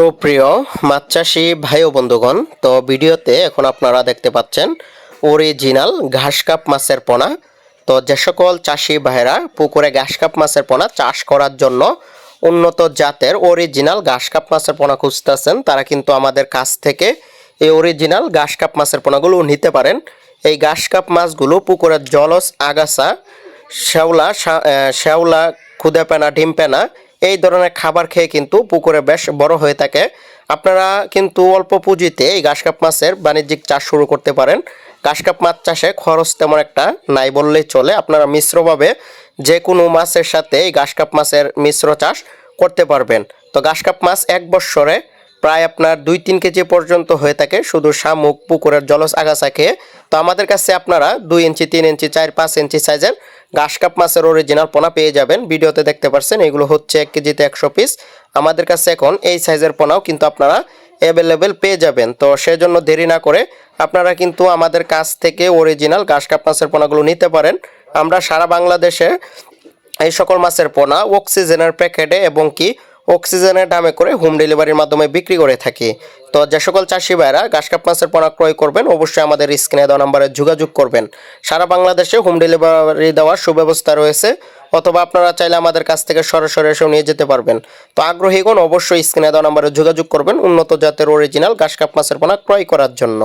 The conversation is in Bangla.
সুপ্রিয় মাছ চাষি ভাই ও বন্ধুগণ, তো ভিডিওতে এখন আপনারা দেখতে পাচ্ছেন অরিজিনাল ঘাসকাপ মাছের পোনা। তো যে সকল চাষি ভাইরা পুকুরে ঘাসকাপ মাছের পোনা চাষ করার জন্য উন্নত জাতের অরিজিনাল ঘাসকাপ মাছের পোনা খুঁজতেছেন, তারা কিন্তু আমাদের কাছ থেকে এই অরিজিনাল ঘাসকাপ মাছের পোনাগুলো নিতে পারেন। এই ঘাসকাপ মাছগুলো পুকুরের জলজ আগাছা, শ্যাওলা শ্যাওলা খুদে পেনা, ডিম পেনা, এই ধরনের খাবার খেয়ে কিন্তু পুকুরে বেশ বড় হয়ে থাকে। আপনারা কিন্তু অল্প পুঁজিতে এই ঘাসকাপ মাছের বাণিজ্যিক চাষ শুরু করতে পারেন। ঘাসকাপ মাছ চাষে খরচ তেমন একটা নাই বললেই চলে। আপনারা মিশ্রভাবে যে কোনো মাছের সাথে এই ঘাসকাপ মাছের মিশ্র চাষ করতে পারবেন। তো ঘাসকাপ মাছ এক বৎসরে প্রায় আপনার দুই তিন কেজি পর্যন্ত হয়ে থাকে। শুধু শামুক, পুকুরের জলজ আগাছা খেয়ে তো আমাদের কাছে আপনারা দুই ইঞ্চি, তিন ইঞ্চি, চার, পাঁচ ইঞ্চি সাইজের ঘাস কাপ মাছের অরিজিনাল পোনা পেয়ে যাবেন। ভিডিওতে দেখতে পাচ্ছেন এগুলো হচ্ছে এক কেজিতে একশো পিস আমাদের কাছে এখন এই সাইজের পোনাও কিন্তু আপনারা অ্যাভেলেবেল পেয়ে যাবেন। তো সেজন্য দেরি না করে আপনারা কিন্তু আমাদের কাছ থেকে অরিজিনাল ঘাস কাপ মাছের পোনাগুলো নিতে পারেন। আমরা সারা বাংলাদেশে এই সকল মাছের পোনা অক্সিজেনের প্যাকেটে এবং কি অক্সিজেনের দামে করে হোম ডেলিভারির মাধ্যমে বিক্রি করে থাকি। তো যে সকল চাষি ভাইরা ঘাসকাপ মাছের পোনা ক্রয় করবেন, অবশ্যই আমাদের স্ক্রিনে দেওয়া নাম্বারে যোগাযোগ করবেন। সারা বাংলাদেশে হোম ডেলিভারি দেওয়ার সুব্যবস্থা রয়েছে, অথবা আপনারা চাইলে আমাদের কাছ থেকে সরাসরি এসেও নিয়ে যেতে পারবেন। তো আগ্রহীগণ অবশ্যই স্ক্রিনে দেওয়া নাম্বারে যোগাযোগ করবেন, উন্নত জাতের অরিজিনাল ঘাসকাপ মাছের পোনা ক্রয় করার জন্য।